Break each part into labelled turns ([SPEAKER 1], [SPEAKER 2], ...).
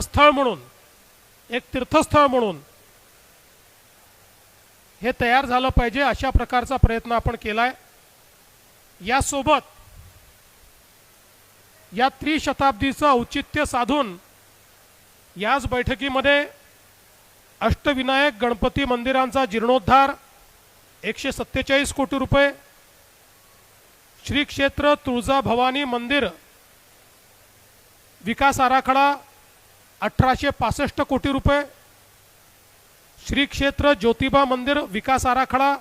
[SPEAKER 1] स्थळ म्हणून एक तीर्थस्थळ म्हणून हे तयार झालं पाहिजे अशा प्रकारचा प्रयत्न आपण केलाय. यासोबत या त्रिशताब्दीचं औचित्य साधून याच बैठकीमध्ये अष्टविनायक गणपती मंदिरांचा जीर्णोद्धार एकशे सत्तेचाळीस कोटी रुपये श्री क्षेत्र तुळजाभवानी मंदिर विकास आराखडा अठराशे पासष्ट कोटी रुपये. श्री क्षेत्र ज्योतिबा मंदिर विकास आराखडा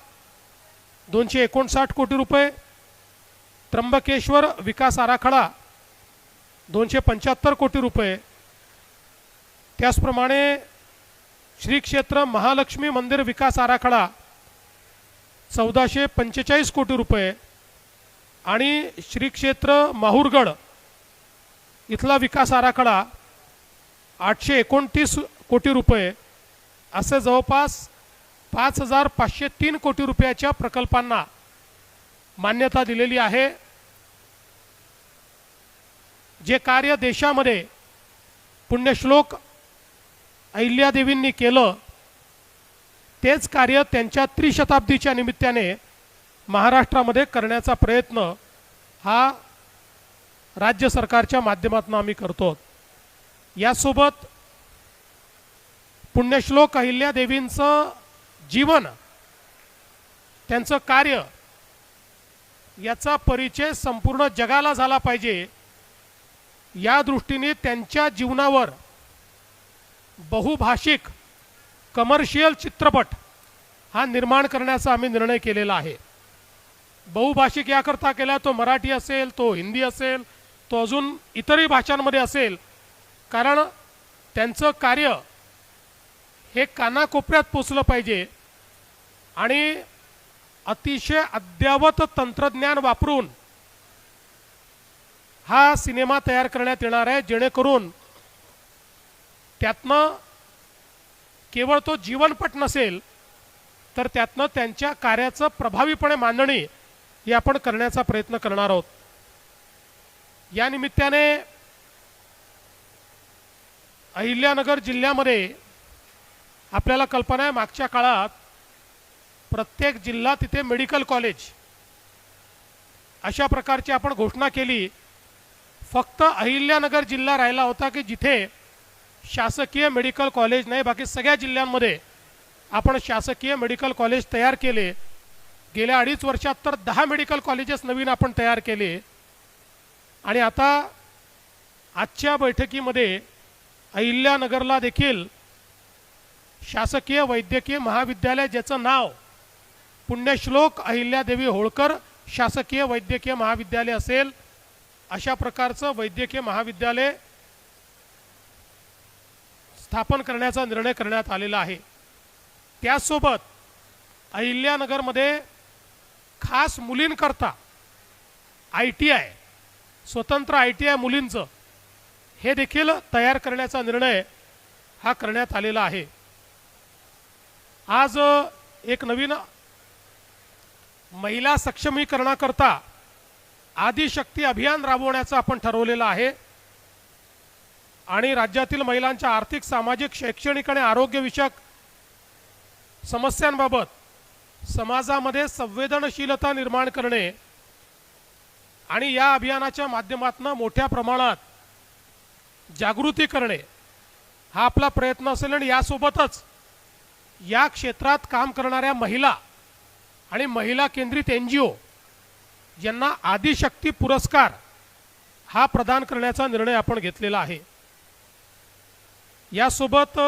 [SPEAKER 1] दोनशे एकोणसाठ कोटी रुपये. त्र्यंबकेश्वर विकास आराखडा दोनशे पंच्याहत्तर कोटी रुपये. त्याचप्रमाणे श्री क्षेत्र महालक्ष्मी मंदिर विकास आराखडा चौदाशे पंचेचाळीस कोटी रुपये. आणि श्री क्षेत्र माहूरगड इथला विकास आराखडा आठशे एकोणतीस कोटी रुपये असे जवळपास पाच हजार पाचशे तीन कोटी रुपयाच्या प्रकल्पांना मान्यता दिलेली आहे. जे कार्य देशामध्ये पुण्यश्लोक अहिल्यादेवींनी केलं तेच कार्य त्यांच्या त्रिशताब्दीच्या निमित्ताने महाराष्ट्रामध्ये करण्याचा प्रयत्न हा राज्य सरकारच्या माध्यमातून आम्ही करतो यासोबत पुण्यश्लोक अहिल्यादेवींचं जीवन त्यांचं कार्य याचा परिचय संपूर्ण जगाला झाला पाहिजे. या दृष्टीने त्यांच्या जीवनावर बहुभाषिक कमर्शियल चित्रपट हा निर्माण करण्याचा आम्ही निर्णय केलेला आहे. बहुभाषिक याकरता केला तो मराठी असेल तो हिंदी असेल तो अजून इतरही भाषांमध्ये असेल कारण त्यांचं कार्य हे कानाकोपऱ्यात पोचलं पाहिजे. आणि अतिशय अद्ययावत तंत्रज्ञान वापरून हा सिनेमा तयार करण्यात येणार आहे. जेणेकरून त्यातनं केवळ तो जीवनपट नसेल तर त्यातनं त्यांच्या कार्याचं प्रभावीपणे मांडणी ही आपण करण्याचा प्रयत्न करणार आहोत. या निमित्ताने अहिल्यानगर जिल्ह्यामध्ये आपल्याला कल्पना आहे मागच्या काळात प्रत्येक जिल्हा तिथे मेडिकल कॉलेज अशा प्रकारची आपण घोषणा केली. फक्त अहिल्यानगर जिल्हा राहिला होता की जिथे शासकीय मेडिकल कॉलेज नाही बाकी सगळ्या जिल्ह्यांमध्ये आपण शासकीय मेडिकल कॉलेज तयार केले. गेल्या अडीच वर्षात तर दहा मेडिकल कॉलेजेस नवीन आपण तयार केले. आणि आता आजच्या बैठकीमध्ये अहिल्यानगरला देखील शासकीय वैद्यकीय महाविद्यालय ज्याचं नाव पुण्यश्लोक अहिल्यादेवी होळकर शासकीय वैद्यकीय महाविद्यालय असेल अशा प्रकारचं वैद्यकीय महाविद्यालय स्थापन करण्याचा निर्णय करण्यात आलेला आहे. त्याचसोबत अहिल्यानगरमध्ये खास मुलींकरता आय टी आय स्वतंत्र आय टी आय मुलींचं हे देखील तयार करण्याचा निर्णय हा करण्यात आलेला आहे. आज एक नवीन महिला सक्षमीकरणाकरता आदिशक्ती अभियान राबवण्याचं आपण ठरवलेलं आहे. आणि राज्यातील महिलांच्या आर्थिक सामाजिक शैक्षणिक आणि आरोग्यविषयक समस्यांबाबत समाजामध्ये संवेदनशीलता निर्माण करणे आणि या अभियानाच्या माध्यमातून मोठ्या प्रमाणात जागृती करणे हा आपला प्रयत्न असेल आणि यासोबतच या क्षेत्रात काम करणाऱ्या महिला आणि महिला केंद्रित एन जी ओ यांना आदिशक्ती पुरस्कार हा प्रदान करण्याचा निर्णय आपण घेतलेला आहे. यासोबत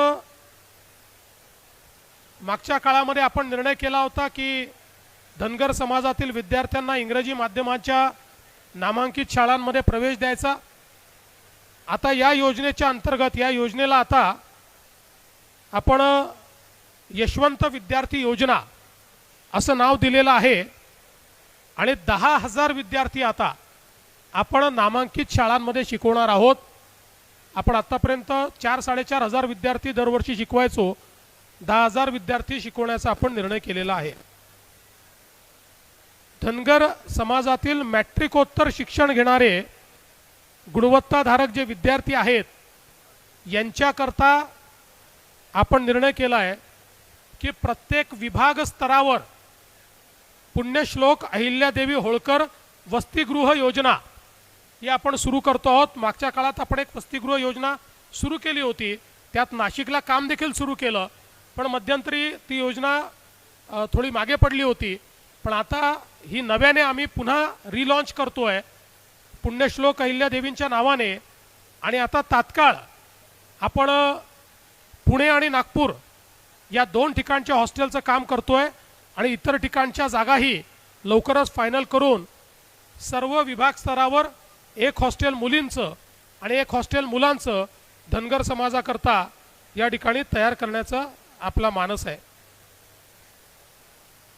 [SPEAKER 1] मागच्या काळामध्ये आपण निर्णय केला होता की धनगर समाजातील विद्यार्थ्यांना इंग्रजी माध्यमाच्या नामांकित शाळांमध्ये प्रवेश द्यायचा. आता या योजनेच्या अंतर्गत या योजनेला आता आपण यशवंत विद्यार्थी योजना असं नाव दिलेलं आहे. आणि दहा हजार विद्यार्थी आता आपण नामांकित शाळांमध्ये शिकवणार आहोत. आपण आत्तापर्यंत चार साडेचार हजार विद्यार्थी दरवर्षी शिकवायचो. दहा हजार विद्यार्थी शिकवण्याचा आपण निर्णय केलेला आहे. धनगर समाजातील मॅट्रिकोत्तर शिक्षण घेणारे गुणवत्ताधारक जे विद्यार्थी आहेत यांच्याकरता आपण निर्णय केला आहे की प्रत्येक विभाग स्तरावर पुण्यश्लोक अहिल्यादेवी होळकर वसतिगृह योजना ही आपण सुरू करतो आहोत. मागच्या काळात आपण एक वसतिगृह योजना सुरू केली होती. त्यात नाशिकला काम देखील सुरू केलं पण मध्यंतरी ती योजना थोडी मागे पडली होती. पण आता ही नव्याने आम्ही पुन्हा रिलॉन्च करतो आहे पुण्यश्लोक अहिल्यादेवींच्या नावाने आणि आता तात्काळ आपण पुणे आणि नागपूर या दोन ठिकाणच्या हॉस्टेलचं काम करतोय आणि इतर ठिकाणच्या जागाही लवकरच फायनल करून सर्व विभाग स्तरावर एक हॉस्टेल मुलींचं आणि एक हॉस्टेल मुलांचं धनगर समाजाकरता या ठिकाणी तयार करण्याचा आपला मानस आहे.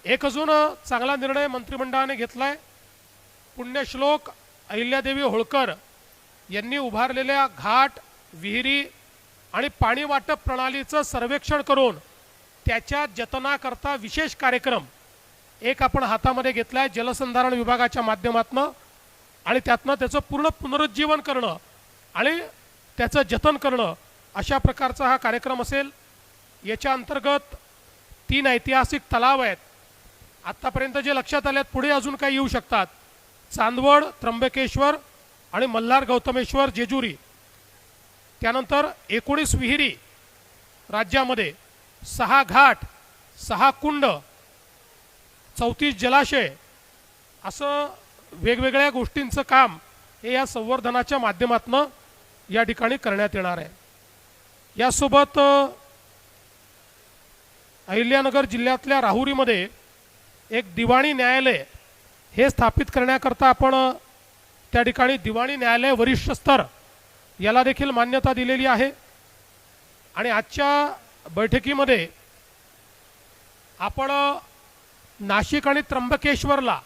[SPEAKER 1] एक अजून चांगला निर्णय मंत्रिमंडळाने घेतलाय. पुण्यश्लोक अहिल्यादेवी होळकर यांनी उभारलेल्या घाट विहिरी आणि पाणी वाटप प्रणालीचं सर्वेक्षण करून त्याच्या जतनाकरता विशेष कार्यक्रम एक आपण हातामध्ये घेतला आहे जलसंधारण विभागाच्या माध्यमातनं आणि त्यातनं त्याचं पूर्ण पुनरुज्जीवन करणं आणि त्याचं जतन करणं अशा प्रकारचा हा कार्यक्रम असेल. याच्या अंतर्गत तीन ऐतिहासिक तलाव आहेत. आत्तापर्यंत जे लक्षात आले आहेत पुढे अजून काही येऊ शकतात. चांदवड त्र्यंबकेश्वर आणि मल्हार गौतमेश्वर जेजुरी. त्यानंतर एकोणीस विहिरी राज्यामध्ये सहा घाट सहा कुंड चौतीस जलाशय असं वेगवेगळ्या गोष्टींचं काम हे या संवर्धनाच्या माध्यमातून या ठिकाणी करण्यात येणार आहे. यासोबत अहिल्यानगर जिल्ह्यातल्या राहुरीमध्ये एक दिवाणी न्यायालय हे स्थापित करण्याकरता आपण त्या ठिकाणी दिवाणी न्यायालय वरिष्ठ स्तर याला देखील मान्यता दिलेली आहे. आणि आजच्या बैठकीमध्ये आपण नाशिक आणि त्र्यंबकेश्वरला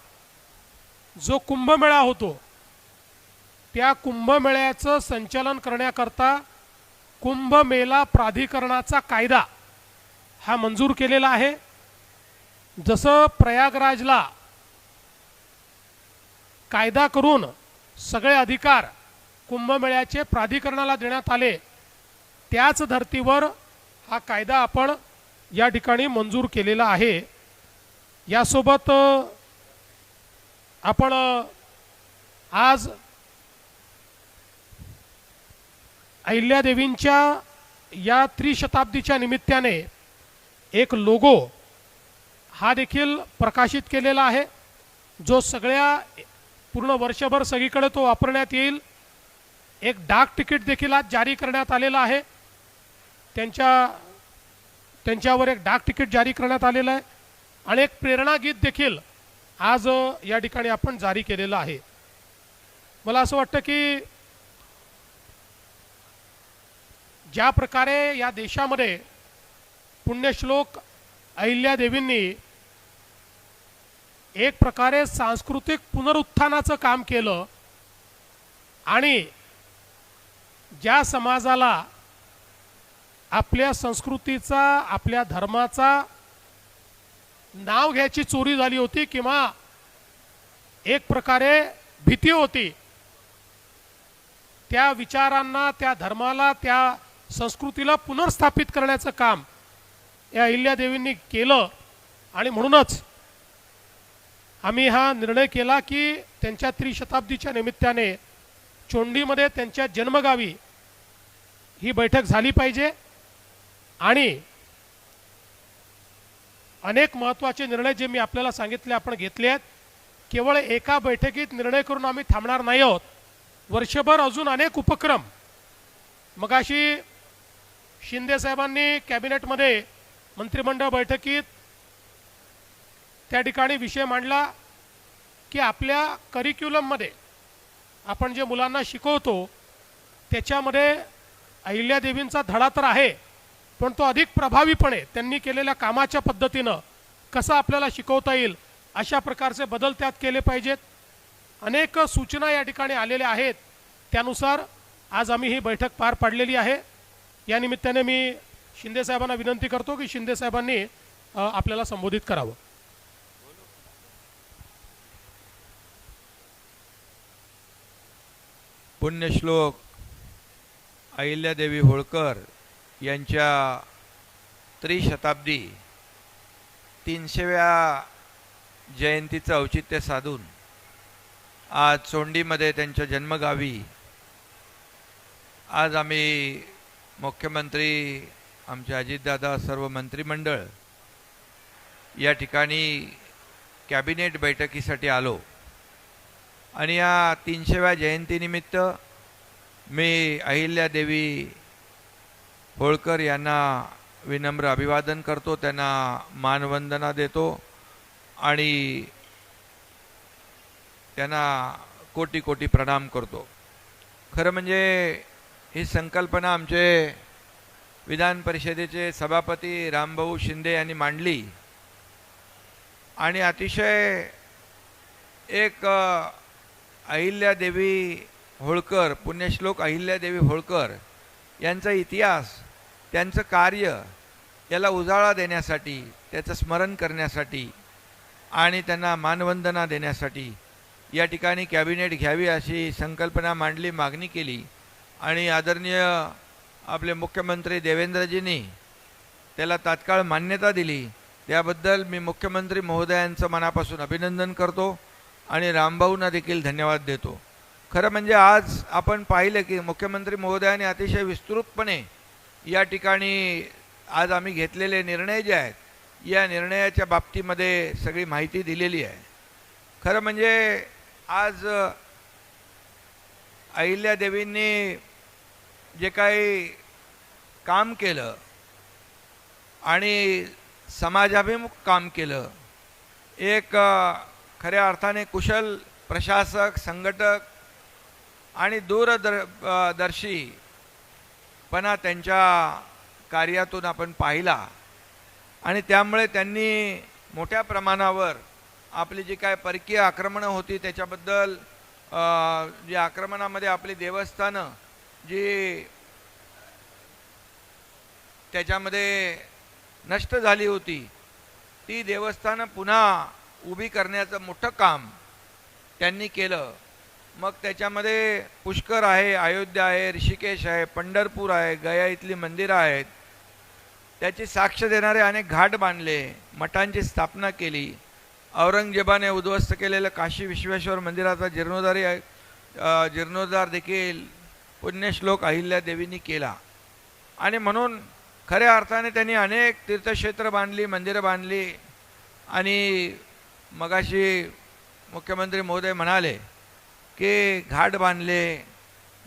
[SPEAKER 1] जो कुंभमेळा होतो त्या कुंभमेळ्याचं संचालन करण्याकरता कुंभमेला प्राधिकरणाचा कायदा हा मंजूर केलेला आहे. जसं प्रयागराजला कायदा करून सगळे अधिकार कुंभमेळ्याचे प्राधिकरणाला देण्यात आले त्याच धर्तीवर हा कायदा आपण या ठिकाणी मंजूर केलेला आहे. यासोबत आपण आज अहिल्यादेवींच्या या त्रिशताब्दीच्या निमित्ताने एक लोगो हा देखील प्रकाशित केलेला आहे जो सगळ्या पूर्ण वर्षभर सगळीकडे तो वापरण्यात येईल. एक डाक तिकीट देखील आज जारी करण्यात आलेलं आहे. त्यांच्या त्यांच्यावर एक डाक तिकीट जारी करण्यात आलेलं आहे. आणि एक प्रेरणा गीत देखील आज या ठिकाणी आपण जारी केलेलं आहे. मला असं वाटतं की ज्या प्रकारे या देशामध्ये पुण्यश्लोक अहिल्यादेवींनी एक प्रकारे सांस्कृतिक पुनरुत्थानाचं काम केलं. आणि ज्या समाजाला आपल्या संस्कृतीचा आपल्या धर्माचा नाव घ्यायची चोरी झाली होती किंवा एक प्रकारे भीती होती त्या विचारांना त्या धर्माला त्या संस्कृतीला पुनर्स्थापित करण्याचं काम या अहिल्यादेवींनी केलं. आणि म्हणूनच आम्ही हा निर्णय केला की त्यांच्या त्रिशताब्दीच्या निमित्ताने चोंडीमध्ये त्यांच्या जन्मगावी ही बैठक झाली पाहिजे. आणि अनेक महत्त्वाचे निर्णय जे मी आपल्याला सांगितले आपण घेतले आहेत. केवळ एका बैठकीत निर्णय करून आम्ही थांबणार नाही आहोत. वर्षभर अजून अनेक उपक्रम. मगाशी शिंदे साहेबांनी कॅबिनेटमध्ये मंत्रिमंडळ बैठकीत त्या ठिकाणी विषय मांडला की आपल्या करिक्युलममध्ये आपण जे मुलांना शिकवतो त्याच्यामध्ये अहिल्यादेवींचा धडा तर आहे पण तो अधिक प्रभावीपणे त्यांनी केलेल्या कामाच्या पद्धतीनं कसं आपल्याला शिकवता येईल अशा प्रकारचे बदल त्यात केले पाहिजेत. अनेक सूचना या ठिकाणी आलेल्या आहेत. त्यानुसार आज आम्ही ही बैठक पार पाडलेली आहे. या निमित्ताने मी शिंदेसाहेबांना विनंती करतो की शिंदेसाहेबांनी आपल्याला संबोधित करावं.
[SPEAKER 2] पुण्यश्लोक अहिल्यादेवी होळकर यांच्या त्रिशताब्दी तीनशेव्या जयंतीचं औचित्य साधून आज चोंडीमध्ये त्यांच्या जन्मगावी आज आम्ही मुख्यमंत्री आमचे अजितदादा सर्व मंत्रिमंडळ या ठिकाणी कॅबिनेट बैठकीसाठी आलो. आणि या तीनशेव्या जयंतीनिमित्त मी अहिल्यादेवी होळकर यांना विनम्र अभिवादन करतो त्यांना मानवंदना देतो आणि त्यांना कोटी कोटी प्रणाम करतो. खरं म्हणजे ही संकल्पना आमचे विधान परिषदेचे सभापती रामभाऊ शिंदे यांनी मांडली. आणि अतिशय एक अहिल्यादेवी होळकर पुण्यश्लोक अहिल्यादेवी होळकर यांचा इतिहास त्यांचं कार्य याला उजाळा देण्यासाठी त्याचं स्मरण करण्यासाठी आणि त्यांना मानवंदना देण्यासाठी या ठिकाणी कॅबिनेट घ्यावी अशी संकल्पना मांडली मागणी केली आणि आदरणीय आपले मुख्यमंत्री देवेंद्रजींनी त्याला तात्काळ मान्यता दिली. त्याबद्दल मी मुख्यमंत्री महोदयांचं मनापासून अभिनंदन करतो. आणि रामभाऊंना देखील धन्यवाद देतो. खरं म्हणजे आज आपण पाहिलं की मुख्यमंत्री महोदयाने अतिशय विस्तृतपणे या ठिकाणी आज आम्ही घेतलेले निर्णय जे आहेत या निर्णयाच्या बाबतीमध्ये सगळी माहिती दिलेली आहे. खरं म्हणजे आज अहिल्यादेवींनी जे काही काम केलं आणि समाजाभिमुख काम केलं एक खऱ्या अर्थाने कुशल प्रशासक संघटक आणि दूरदर दर्शीपणा त्यांच्या कार्यातून आपण पाहिला. आणि त्यामुळे त्यांनी मोठ्या प्रमाणावर आपली जी काय परकीय आक्रमणं होती त्याच्याबद्दल जी आक्रमणामध्ये आपली देवस्थानं जी त्याच्यामध्ये नष्ट झाली होती ती देवस्थानं पुन्हा उभी करण्याचं मोठं काम त्यांनी केलं. मग त्याच्यामध्ये पुष्कर आहे अयोध्या आहे ऋषिकेश आहे पंढरपूर आहे गया इथली मंदिरं आहेत. त्याची साक्ष देणारे अनेक घाट बांधले मठांची स्थापना केली. औरंगजेबाने उद्ध्वस्त केलेलं काशी विश्वेश्वर मंदिराचा जीर्णोद्धारी आहे जीर्णोद्धार देखील पुण्यश्लोक अहिल्यादेवींनी केला. आणि म्हणून खऱ्या अर्थाने त्यांनी अनेक तीर्थक्षेत्र बांधली मंदिरं बांधली आणि मगाशी मुख्यमंत्री महोदय म्हणाले की घाट बांधले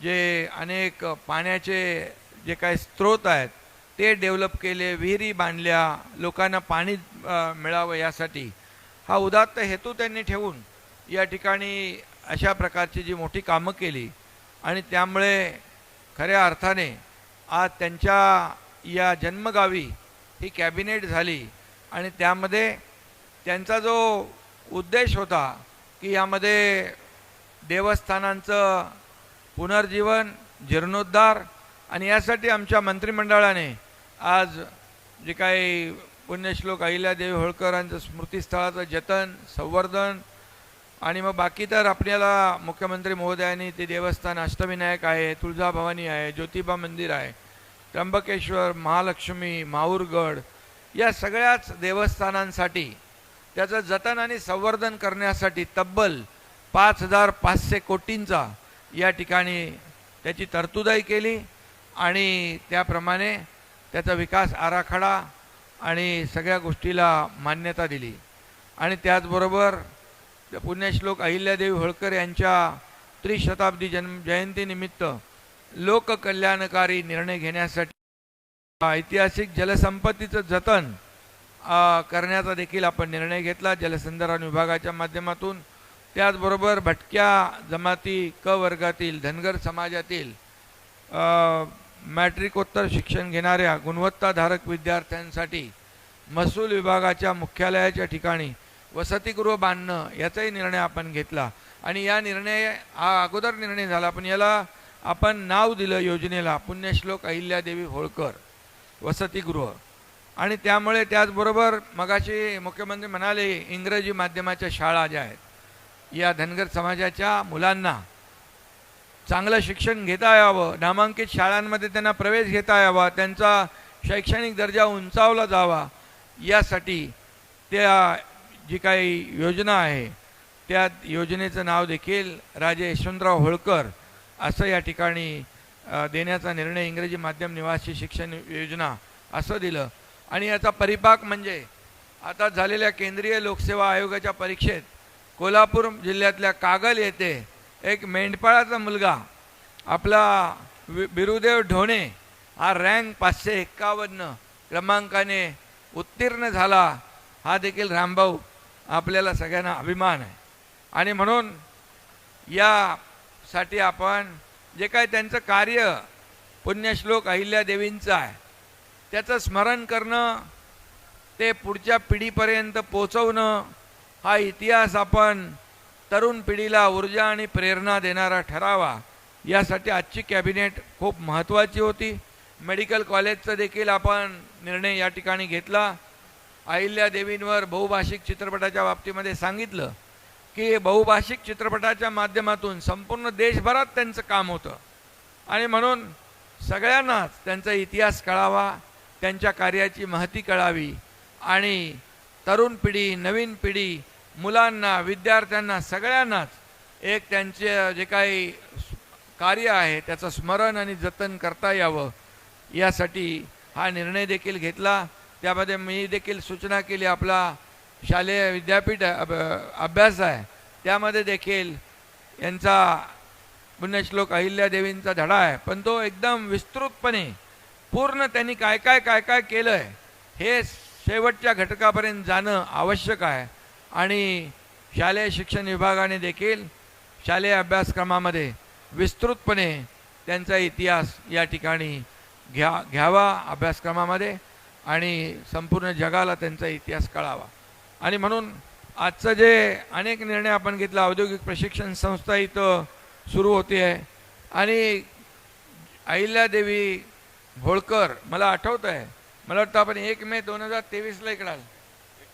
[SPEAKER 2] जे अनेक पाण्याचे जे काही स्रोत आहेत ते डेव्हलप केले विहिरी बांधल्या लोकांना पाणी मिळावं यासाठी. हा उदात्त हेतू त्यांनी ठेवून या ठिकाणी अशा प्रकारची जी मोठी कामं केली आणि त्यामुळे खऱ्या अर्थाने आज त्यांच्या या जन्मगावी ही कॅबिनेट झाली आणि त्यामध्ये त्यांचा जो उद्देश होता की यामध्ये देवस्थानांचं पुनर्जीवन जीर्णोद्धार आणि यासाठी आमच्या मंत्रिमंडळाने आज जे काही पुण्यश्लोक अहिल्यादेवी होळकरांचं स्मृतीस्थळाचं जतन संवर्धन आणि मग बाकी तर आपल्याला मुख्यमंत्री महोदयांनी ते देवस्थान अष्टविनायक आहे तुळजाभवानी आहे ज्योतिबा मंदिर आहे त्र्यंबकेश्वर महालक्ष्मी माहूरगड या सगळ्याच देवस्थानांसाठी त्याचं जतन आणि संवर्धन करण्यासाठी तब्बल पाच हजार पाचशे कोटींचा या ठिकाणी त्याची तरतुदही केली आणि त्याप्रमाणे त्याचा विकास आराखडा आणि सगळ्या गोष्टीला मान्यता दिली. आणि त्याचबरोबर पुण्यश्लोक अहिल्यादेवी होळकर यांच्या त्रिशताब्दी जन्म जयंतीनिमित्त लोककल्याणकारी निर्णय घेण्यासाठी ऐतिहासिक जलसंपत्तीचं जतन करण्याचा देखील आपण निर्णय घेतला. जलसंधारण विभागाच्या माध्यमातून. त्याचबरोबर भटक्या जमाती क वर्गातील धनगर समाजातील मॅट्रिकोत्तर शिक्षण घेणाऱ्या गुणवत्ताधारक विद्यार्थ्यांसाठी महसूल विभागाच्या मुख्यालयाच्या ठिकाणी वसतिगृह बांधणं याचाही निर्णय आपण घेतला. आणि या निर्णय हा अगोदर निर्णय झाला. पण याला आपण नाव दिलं योजनेला पुण्यश्लोक अहिल्यादेवी होळकर वसतिगृह. आणि त्यामुळे त्याचबरोबर मगाशी मुख्यमंत्री म्हणाले इंग्रजी माध्यमाच्या शाळा ज्या आहेत या धनगर समाजाच्या मुलांना चांगलं शिक्षण घेता यावं नामांकित शाळांमध्ये त्यांना प्रवेश घेता यावा त्यांचा शैक्षणिक दर्जा उंचावला जावा यासाठी त्या जी काही योजना आहे त्या योजनेचं नाव देखील राजे यशवंतराव होळकर असं या ठिकाणी देण्याचा निर्णय इंग्रजी माध्यम निवासी शिक्षण योजना असं दिलं. आणि याचा परिपाक म्हणजे आता झालेल्या केंद्रीय लोकसेवा आयोगाच्या परीक्षेत कोल्हापूर जिल्ह्यातल्या कागल येथे एक मेंढपाळाचा मुलगा आपला वि बिरुदेव ढोणे हा रँक पाचशे एक्कावन्न क्रमांकाने उत्तीर्ण झाला. हा देखील रामभाऊ आपल्याला सगळ्यांना अभिमान आहे. आणि म्हणून यासाठी आपण जे काय त्यांचं कार्य पुण्यश्लोक अहिल्यादेवींचं आहे त्याचं स्मरण करणं ते पुढच्या पिढीपर्यंत पोचवणं हा इतिहास आपण तरुण पिढीला ऊर्जा आणि प्रेरणा देणारा ठरावा. यासाठी आजची कॅबिनेट खूप महत्त्वाची होती. मेडिकल कॉलेजचा देखील आपण निर्णय या ठिकाणी घेतला. अहिल्या देवींवर बहुभाषिक चित्रपटाच्या बाबतीमध्ये सांगितलं की बहुभाषिक चित्रपटाच्या माध्यमातून संपूर्ण देशभरात त्यांचं काम होतं. आणि म्हणून सगळ्यांनाच त्यांचा इतिहास कळावा. त्यांच्या कार्याची महती कळावी. आणि तरुण पिढी नवीन पिढी मुलांना विद्यार्थ्यांना सगळ्यांनाच एक त्यांचे जे काही कार्य आहे त्याचं स्मरण आणि जतन करता यावं. यासाठी हा निर्णय देखील घेतला. त्यामध्ये मी देखील सूचना केली आपला शालेय विद्यापीठ अभ- अभ्यास आहे. त्यामध्ये देखील यांचा पुण्यश्लोक अहिल्यादेवींचा धडा आहे. पण तो एकदम विस्तृतपणे पूर्ण त्यांनी काय काय काय काय केलं आहे हे शेवटच्या घटकापर्यंत जाणं आवश्यक आहे. आणि शालेय शिक्षण विभागाने देखील शालेय अभ्यासक्रमामध्ये विस्तृतपणे त्यांचा इतिहास या ठिकाणी घ्या घ्यावा अभ्यासक्रमामध्ये आणि संपूर्ण जगाला त्यांचा इतिहास कळावा. आणि म्हणून आजचं जे अनेक निर्णय आपण घेतला औद्योगिक प्रशिक्षण संस्था इथं सुरू होते आहे आणि अहिल्यादेवी होळकर मला आठवत आहे मला वाटतं आपण एक मे दोन हजार तेवीसला इकडे आलो.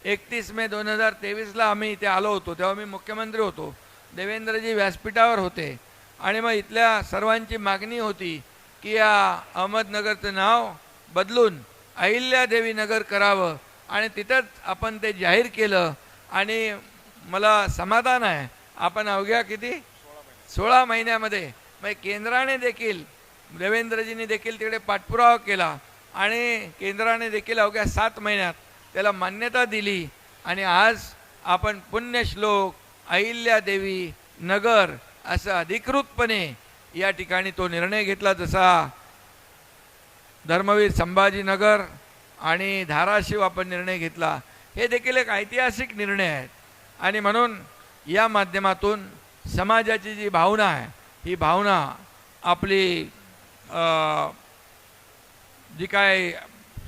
[SPEAKER 2] एकतीस मे दोन हजार तेवीसला आम्ही इथे आलो होतो. तेव्हा मी मुख्यमंत्री होतो. देवेंद्रजी व्यासपीठावर होते. आणि मग इथल्या सर्वांची मागणी होती की या अहमदनगरचं नाव बदलून अहिल्यादेवी नगर करावं. आणि तिथंच आपण ते जाहीर केलं. आणि मला समाधान आहे. आपण अवघ्या किती? सोळा महिन्यामध्ये. मग केंद्राने देखील देवेंद्रजींनी देखील तिकडे पाठपुरावा केला आणि केंद्राने देखील अवघ्या सात महिन्यात त्याला मान्यता दिली. आणि आज आपण पुण्यश्लोक अहिल्यादेवी नगर असं अधिकृतपणे या ठिकाणी तो निर्णय घेतला जसा धर्मवीर संभाजीनगर आणि धाराशिव आपण निर्णय घेतला. हे देखील एक ऐतिहासिक निर्णय आहेत आणि म्हणून या माध्यमातून समाजाची जी भावना आहे ही भावना आपली जी काय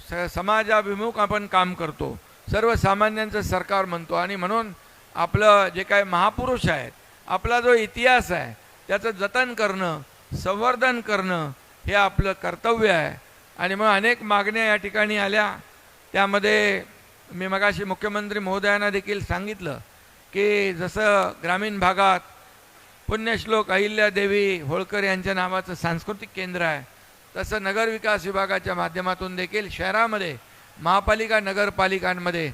[SPEAKER 2] स समाजाभिमुख आपण काम करतो सर्वसामान्यांचं सरकार म्हणतो. आणि म्हणून आपलं जे काय महापुरुष आहेत आपला जो इतिहास आहे त्याचं जतन करणं संवर्धन करणं हे आपलं कर्तव्य आहे. आणि मग अनेक मागण्या या ठिकाणी आल्या. त्यामध्ये मी मगाशी मुख्यमंत्री महोदयांना देखील सांगितलं की जसं ग्रामीण भागात पुण्यश्लोक अहिल्यादेवी होळकर यांच्या नावाचं सांस्कृतिक केंद्र आहे. तसं नगरविकास विभागाच्या माध्यमातून देखील शहरामध्ये महापालिका नगरपालिकांमध्ये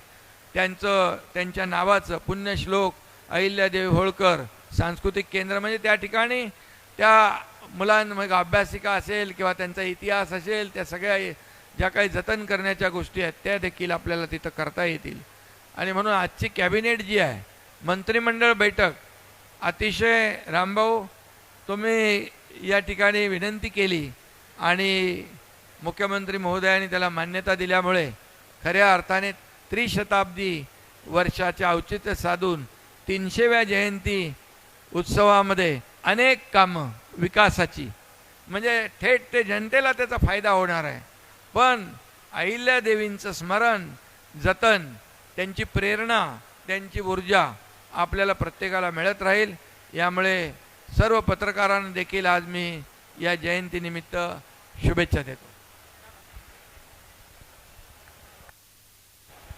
[SPEAKER 2] त्यांचं त्यांच्या नावाचं पुण्यश्लोक अहिल्यादेवी होळकर सांस्कृतिक केंद्र म्हणजे त्या ठिकाणी त्या मुलांमध्ये अभ्यासिका असेल किंवा त्यांचा इतिहास असेल त्या सगळ्या ज्या काही जतन करण्याच्या गोष्टी आहेत त्या देखील आपल्याला तिथं करता येतील. आणि म्हणून आजची कॅबिनेट जी आहे मंत्रिमंडळ बैठक अतिशय रामभाऊ तुम्ही या ठिकाणी विनंती केली आणि मुख्यमंत्री महोदयांनी त्याला मान्यता दिल्यामुळे खऱ्या अर्थाने त्रिशताब्दी वर्षाचे औचित्य साधून तीनशेव्या जयंती उत्सवामध्ये अनेक कामं विकासाची. म्हणजे थेट ते जनतेला त्याचा फायदा होणार आहे. पण अहिल्यादेवींचं स्मरण जतन त्यांची प्रेरणा त्यांची ऊर्जा आपल्याला प्रत्येकाला मिळत राहील. यामुळे सर्व पत्रकारांना देखील आज मी या जयंतीनिमित्त शुभेच्छा देतो.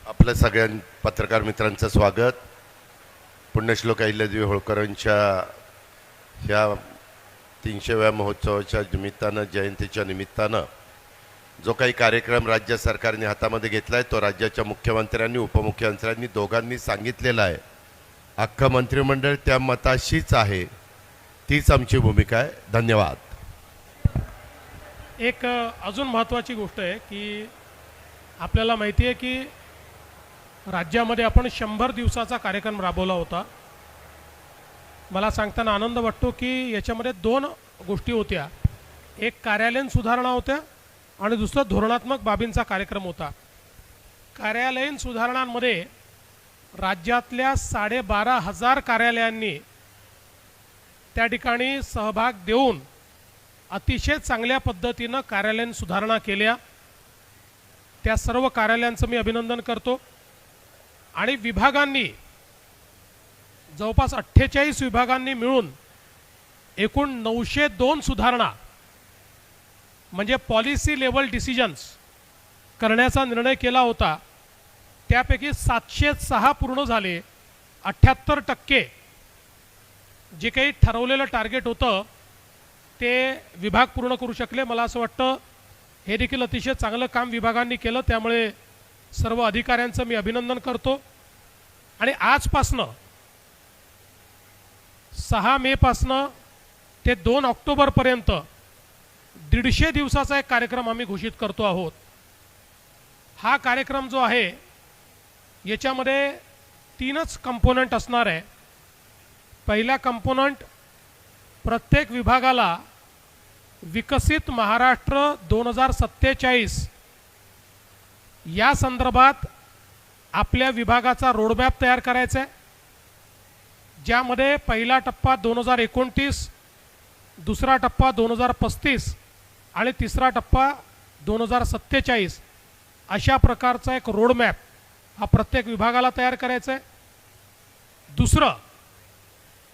[SPEAKER 3] आपलं सगळ्या पत्रकार मित्रांचं स्वागत. पुण्यश्लोक अहिल्यादेवी होळकरांच्या ह्या तीनशेव्या महोत्सवाच्या निमित्तानं जयंतीच्या निमित्तानं जो काही कार्यक्रम राज्य सरकारने हातामध्ये घेतला आहे तो राज्याच्या मुख्यमंत्र्यांनी उपमुख्यमंत्र्यांनी दोघांनी सांगितलेला आहे. अख्खं मंत्रिमंडळ त्या मताशीच आहे. तीच आमची भूमिका आहे. धन्यवाद.
[SPEAKER 1] एक अजून महत्त्वाची गोष्ट आहे की आपल्याला माहिती आहे की राज्यामध्ये आपण शंभर दिवसाचा कार्यक्रम राबवला होता. मला सांगताना आनंद वाटतो की याच्यामध्ये दोन गोष्टी होत्या. एक कार्यालयीन सुधारणा होत्या आणि दुसरं धोरणात्मक बाबींचा कार्यक्रम होता. कार्यालयीन सुधारणांमध्ये राज्यातल्या साडेबारा हजार कार्यालयांनी त्या ठिकाणी सहभाग देऊन अतिशय चांगल्या पद्धतीनं कार्यालयीन सुधारणा केल्या. त्या सर्व कार्यालयांचं मी अभिनंदन करतो. आणि विभागांनी जवळपास अठ्ठेचाळीस विभागांनी मिळून एकूण नऊशे दोन सुधारणा म्हणजे पॉलिसी लेवल डिसिजन्स करण्याचा निर्णय केला होता. त्यापैकी सातशे सहा पूर्ण झाले. अठ्ठ्याहत्तर टक्के जे काही ठरवलेलं टार्गेट होतं ते विभाग पूर्ण करू शकले. मला असं वाटतं हे देखील अतिशय चांगलं काम विभागांनी केलं. त्यामुळे सर्व अधिकाऱ्यांचं मी अभिनंदन करतो. आणि आजपासनं सहा मेपासनं ते दोन ऑक्टोबरपर्यंत दीडशे दिवसाचा एक कार्यक्रम आम्ही घोषित करतो आहोत. हा कार्यक्रम जो आहे याच्यामध्ये तीनच कंपोनंट असणार आहे. पहिला कंपोनंट प्रत्येक विभागाला विकसित महाराष्ट्र दोन हजार सत्तेचाळीस या संदर्भात आपल्या विभागाचा रोडमॅप तयार करायचा आहे. ज्यामध्ये पहिला टप्पा दोन हजार एकोणतीस दुसरा टप्पा दोन हजार पस्तीस आणि तिसरा टप्पा दोन हजार सत्तेचाळीस अशा प्रकारचा एक रोडमॅप हा प्रत्येक विभागाला तयार करायचा आहे. दुसरं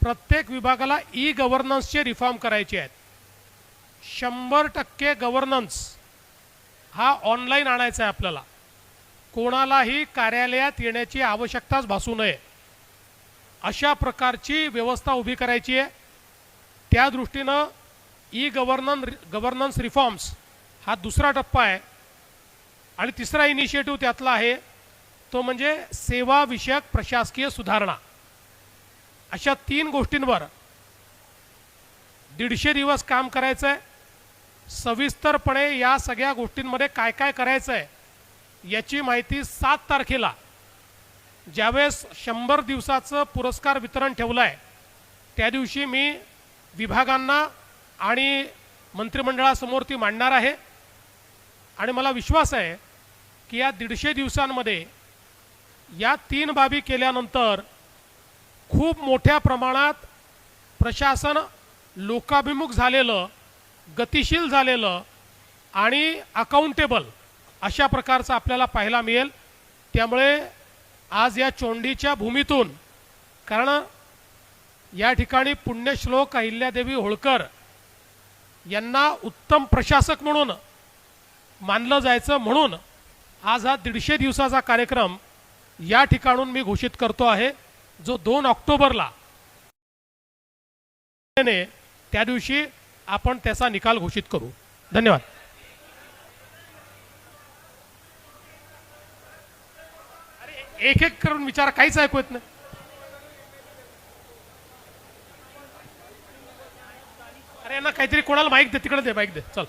[SPEAKER 1] प्रत्येक विभागाला ई गव्हर्नन्सचे रिफॉर्म करायचे आहेत. शंभर टक्के गव्हर्नन्स हा ऑनलाईन आणायचा आहे आपल्याला. कोणालाही कार्यालयात येण्याची आवश्यकताच भासू नये. अशा प्रकारची व्यवस्था उभी करायची आहे. त्या दृष्टीनं ई गव्हर्नन गव्हर्नन्स रिफॉर्म्स हा दुसरा टप्पा आहे. आणि तिसरा इनिशिएटिव्ह त्यातला आहे तो म्हणजे सेवाविषयक प्रशासकीय सुधारणा. अशा तीन गोष्टींवर दीडशे दिवस काम करायचं आहे सविस्तरपणे या सगळ्या गोष्टींमध्ये काय काय करायचं आहे याची माहिती सात तारखेला ज्यावेळेस शंभर दिवसाचं पुरस्कार वितरण ठेवलं आहे त्या दिवशी मी विभागांना आणि मंत्रिमंडळासमोर ती मांडणार आहे. आणि मला विश्वास आहे की या दीडशे दिवसांमध्ये या तीन बाबी केल्यानंतर खूप मोठ्या प्रमाणात प्रशासन लोकाभिमुख झालेलं गतिशील झालेलं आणि अकाउंटेबल अशा प्रकारचं आपल्याला पाहायला मिळेल. त्यामुळे आज या चोंडीच्या भूमीतून कारण या ठिकाणी पुण्यश्लोक अहिल्यादेवी होळकर यांना उत्तम प्रशासक म्हणून मानलं जायचं म्हणून आज हा दीडशे दिवसाचा कार्यक्रम या ठिकाणून मी घोषित करतो आहे जो दोन ऑक्टोबरला त्या दिवशी आपण त्याचा निकाल घोषित करू. धन्यवाद. अरे, एक एक करून विचार काहीच ऐकू येत नाही. अरे यांना काहीतरी कोणाला माईक दे तिकडे दे माईक दे चल.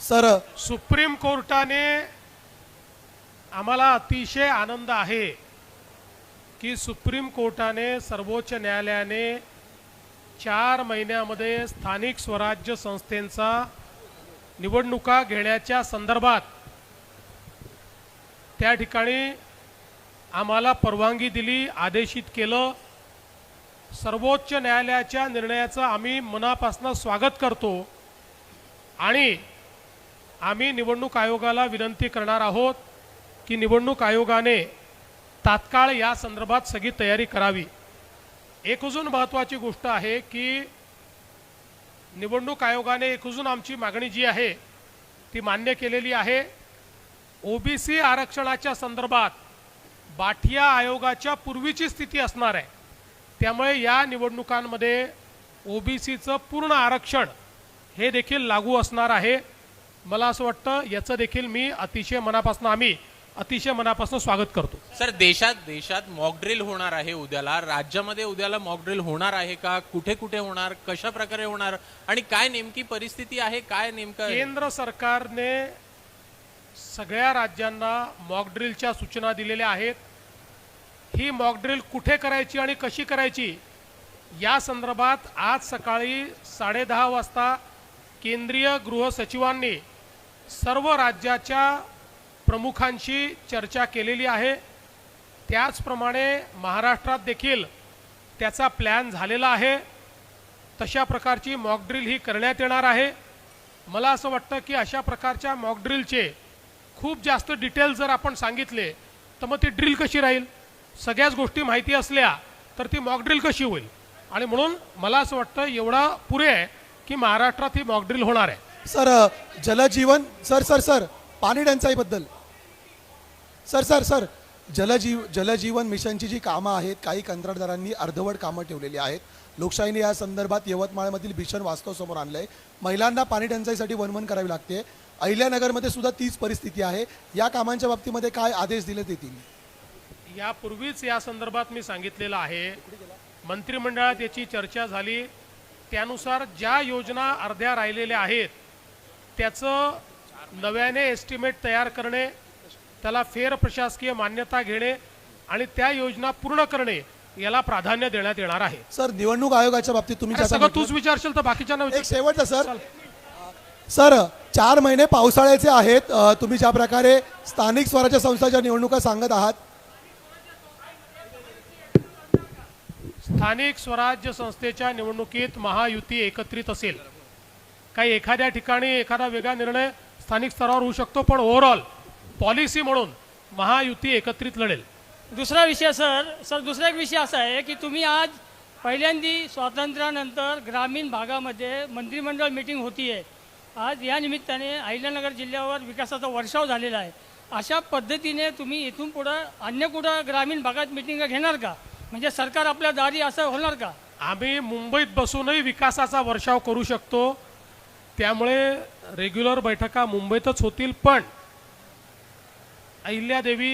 [SPEAKER 4] सर
[SPEAKER 1] सुप्रीम कोर्टाने आम्हाला अतिशय आनंद आहे की सुप्रीम कोर्टाने सर्वोच्च न्यायालयाने चार महिन्यामध्ये स्थानिक स्वराज्य संस्थेंचा निवडणुका घेण्याच्या संदर्भात त्या ठिकाणी आम्हाला परवानगी दिली आदेशित केलं. सर्वोच्च न्यायालयाच्या निर्णयाचं आम्ही मनापासून स्वागत करतो आणि आम्ही निवडणूक आयोगाला विनंती करणार आहोत की निवडणूक आयोगाने तात्काळ या संदर्भात सगळी तयारी करावी. एक अजून महत्त्वाची गोष्ट आहे की निवडणूक आयोगाने एक अजून आमची मागणी जी आहे ती मान्य केलेली आहे. ओबीसी आरक्षणाच्या संदर्भात बाठिया आयोगाच्या पूर्वीची स्थिती असणार आहे. त्यामुळे या निवडणुकांमध्ये ओबीसीचं पूर्ण आरक्षण हे देखील लागू असणार आहे. मला असं वाटतं याचं देखील मी अतिशय मनापासून आम्ही अतिशय मनापासून स्वागत करतो.
[SPEAKER 4] सर देशात देशात मॉकड्रिल होणार आहे उद्याला. राज्यामध्ये उद्याला मॉकड्रिल होणार आहे का? कुठे कुठे होणार? कशा प्रकारे होणार? आणि काय नेमकी परिस्थिती आहे? काय नेमकं?
[SPEAKER 1] केंद्र सरकारने सगळ्या राज्यांना मॉकड्रिलच्या सूचना दिलेल्या आहेत. ही मॉकड्रिल कुठे करायची आणि कशी करायची? या संदर्भात आज सकाळी साडेदहा वाजता केंद्रीय गृह सचिवांनी सर्व राज्याच्या प्रमुखांशी चर्चा केलेली आहे. त्याचप्रमाणे महाराष्ट्रात देखील त्याचा प्लॅन झालेला आहे. तशा प्रकारची मॉकड्रिल ही करण्यात येणार आहे. मला असं वाटतं की अशा प्रकारच्या मॉकड्रिलचे खूप जास्त डिटेल जर आपण सांगितले तर मग ती ड्रिल कशी राहील? सगळ्याच गोष्टी माहिती असल्या तर ती मॉकड्रिल कशी होईल? आणि म्हणून मला असं वाटतं एवढा पुरे आहे की महाराष्ट्रात ही मॉकड्रिल होणार आहे.
[SPEAKER 5] Sir Jal Jeevan sir sir sir पाणी टंचाईबद्दल. सर सर सर जलजीव जलजीवन मिशनची जी कामं आहेत काही कंत्राटदारांनी अर्धवट कामं ठेवलेली आहेत. लोकशाहीने या संदर्भात यवतमाळमधील भीषण वास्तव समोर आणलं आहे महिलांना पाणी टंचाईसाठी वनवन करावी लागते. अहिल्यानगरमध्ये सुद्धा तीच परिस्थिती आहे. या कामांच्या बाबतीमध्ये काय आदेश दिले येतील
[SPEAKER 1] यापूर्वीच या संदर्भात मी सांगितलेलं आहे. मंत्रिमंडळात याची चर्चा झाली. त्यानुसार ज्या योजना अर्ध्या राहिलेल्या आहेत त्याचं नव्याने एस्टिमेट तयार करणे त्याला फेर प्रशासकीय मान्यता घेणे आणि त्या योजना पूर्ण करणे याला प्राधान्य देण्यात येणार आहे.
[SPEAKER 5] सर निवडणूक आयोगाच्या बाबतीत तुम्ही
[SPEAKER 1] सगळं तूच विचारशील तर विचार
[SPEAKER 5] शेवटचं सर. सर चार महिने पावसाळ्याचे आहेत. तुम्ही ज्या प्रकारे स्थानिक स्वराज्य संस्थाच्या निवडणुका सांगत आहात.
[SPEAKER 1] स्थानिक स्वराज्य संस्थेच्या निवडणुकीत महायुती एकत्रित असेल. काही एखाद्या ठिकाणी एखादा वेगळा निर्णय स्थानिक स्तरावर होऊ शकतो पण ओव्हरऑल पॉलिसी म्हणून महायुती एकत्रित लढेल.
[SPEAKER 6] दुसरा विषय सर सर दुसरा एक विषय असा आहे की तुम्ही आज पहिल्यांदी स्वातंत्र्यानंतर ग्रामीण भागामध्ये मंत्रिमंडळ मीटिंग होती आहे आज या निमित्ताने अहिल्यानगर जिल्ह्यावर विकासाचा वर्षाव झालेला आहे. अशा पद्धतीने तुम्ही इथून पुढं अन्य कुठं ग्रामीण भागात मिटिंग घेणार का? म्हणजे सरकार आपल्या दारी असं होणार का?
[SPEAKER 1] आम्ही मुंबईत बसूनही विकासाचा वर्षाव करू शकतो. त्यामुळे रेग्युलर बैठका मुंबईतच होतील पण अहिल्यादेवी